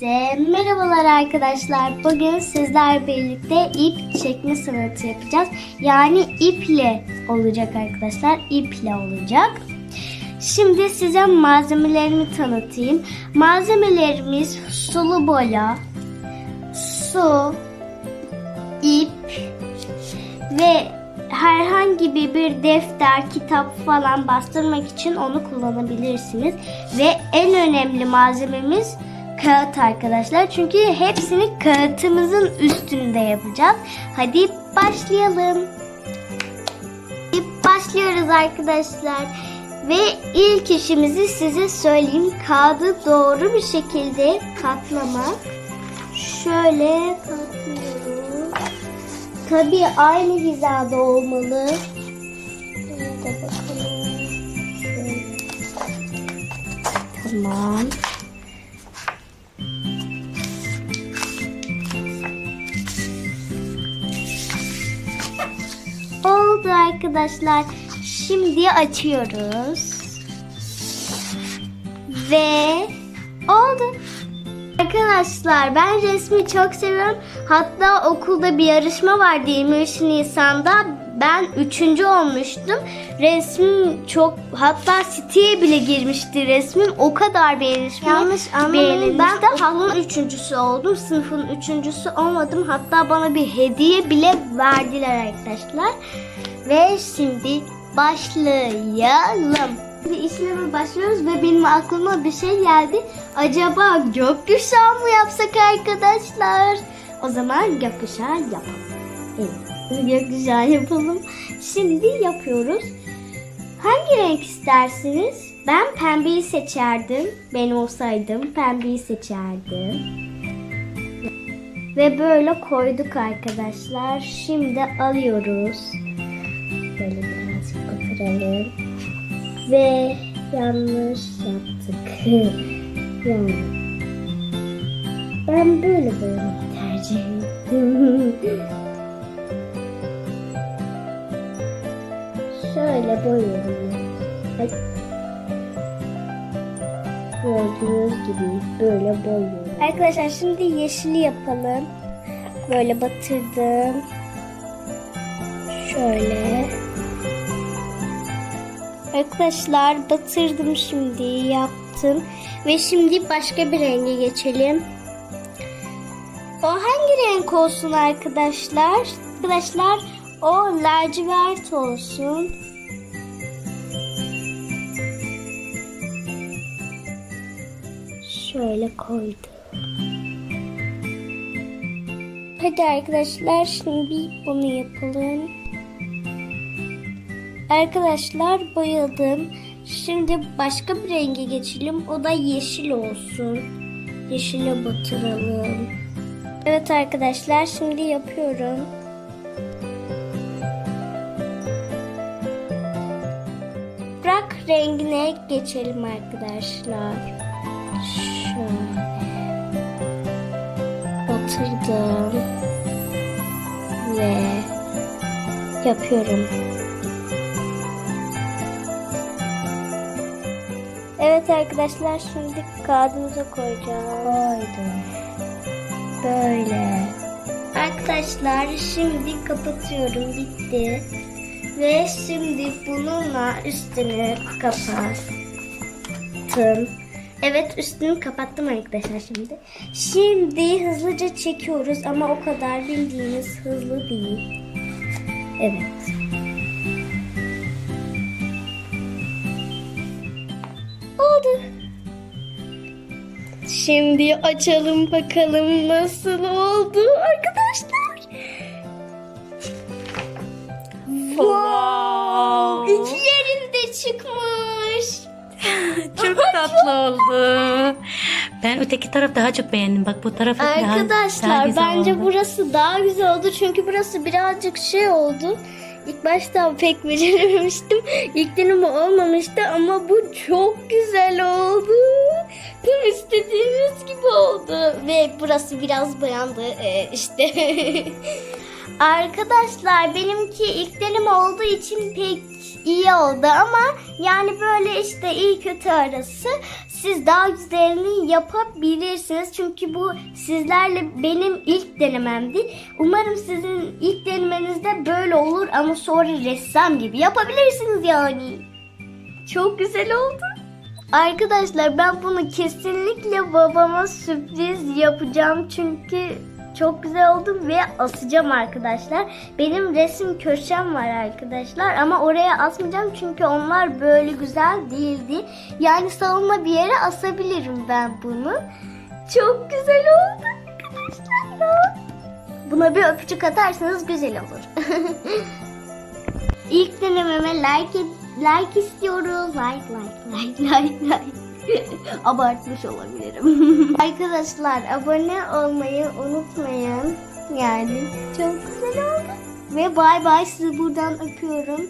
Hepinize merhabalar arkadaşlar. Bugün sizler birlikte ip çekme sanatı yapacağız. Yani iple olacak arkadaşlar. İple olacak. Şimdi size malzemelerimi tanıtayım. Malzemelerimiz sulu boya, su, ip ve herhangi bir defter, kitap falan bastırmak için onu kullanabilirsiniz. Ve en önemli malzememiz kağıt arkadaşlar. Çünkü hepsini kağıtımızın üstünde yapacağız. Hadi başlayalım. Başlıyoruz arkadaşlar. Ve ilk işimizi size söyleyeyim. Kağıdı doğru bir şekilde katlamak. Şöyle katlıyoruz. Tabii aynı hizada olmalı. Şöyle bakalım. Şöyle. Tamam. Arkadaşlar. Şimdi açıyoruz. Ve oldu. Arkadaşlar ben resmi çok seviyorum. Hatta okulda bir yarışma vardı 23 Nisan'da. Ben üçüncü olmuştum. Resmim çok hatta siteye bile girmişti resmim. O kadar beğenilmiş. Yanlış anlamayın. Ben okulun üçüncüsü oldum. Sınıfın üçüncüsü olmadım. Hatta bana bir hediye bile verdiler arkadaşlar. Ve şimdi başlayalım. Şimdi işleme başlıyoruz ve benim aklıma bir şey geldi. Acaba gökkuşağı mı yapsak arkadaşlar? O zaman gökkuşağı yapalım. Evet, gökkuşağı yapalım. Şimdi yapıyoruz. Hangi renk istersiniz? Ben pembeyi seçerdim. Ben olsaydım pembeyi seçerdim. Ve böyle koyduk arkadaşlar. Şimdi alıyoruz. Batıralım. Ve yanlış yaptık. yani. Ben böyle böyle tercih ettim. Şöyle boyuyorum. Gördüğünüz gibi böyle boyuyorum. Arkadaşlar şimdi yeşili yapalım. Böyle batırdım. Şöyle. Arkadaşlar batırdım şimdi yaptım. Ve şimdi başka bir renge geçelim. O hangi renk olsun arkadaşlar? Arkadaşlar o lacivert olsun. Şöyle koydum. Hadi arkadaşlar şimdi bunu yapalım. Arkadaşlar boyadım. Şimdi başka bir renge geçelim. O da yeşil olsun. Yeşile batıralım. Evet arkadaşlar şimdi yapıyorum. Bırak rengine geçelim arkadaşlar. Şöyle. Batırdım. Ve yapıyorum. Evet arkadaşlar şimdi kağıdımıza koyacağız. Koydum. Böyle. Arkadaşlar şimdi kapatıyorum. Bitti. Ve şimdi bununla üstünü kapattım. Evet üstünü kapattım arkadaşlar şimdi. Şimdi hızlıca çekiyoruz ama o kadar bildiğiniz hızlı değil. Evet. Şimdi açalım bakalım nasıl oldu arkadaşlar. Wow! İki yerinde çıkmış. Çok tatlı oldu. Ben öteki taraf daha çok beğendim. Bak bu taraf daha, daha Arkadaşlar güzel bence oldu. burası daha güzel oldu çünkü burası birazcık şey oldu. İlk başta pek becerememiştim. İlk deneme olmamıştı ama bu çok güzel oldu. İstediğimiz gibi oldu. Ve burası biraz boyandı ee, işte. Arkadaşlar benimki ilk deneme olduğu için pek iyi oldu ama yani böyle işte iyi kötü arası. siz daha güzelini yapabilirsiniz. Çünkü bu sizlerle benim ilk denememdi. Umarım sizin ilk denemenizde böyle olur ama sonra ressam gibi yapabilirsiniz yani. Çok güzel oldu. Arkadaşlar ben bunu kesinlikle babama sürpriz yapacağım çünkü çok güzel oldu ve asacağım arkadaşlar. Benim resim köşem var arkadaşlar ama oraya asmayacağım çünkü onlar böyle güzel değildi. Yani salonda bir yere asabilirim ben bunu. Çok güzel oldu arkadaşlar. Buna bir öpücük atarsanız güzel olur. İlk denememe like like istiyoruz. Like like like like like. Abartmış olabilirim. Arkadaşlar abone olmayı unutmayın. Yani çok güzel oldu. Ve bay bay sizi buradan öpüyorum.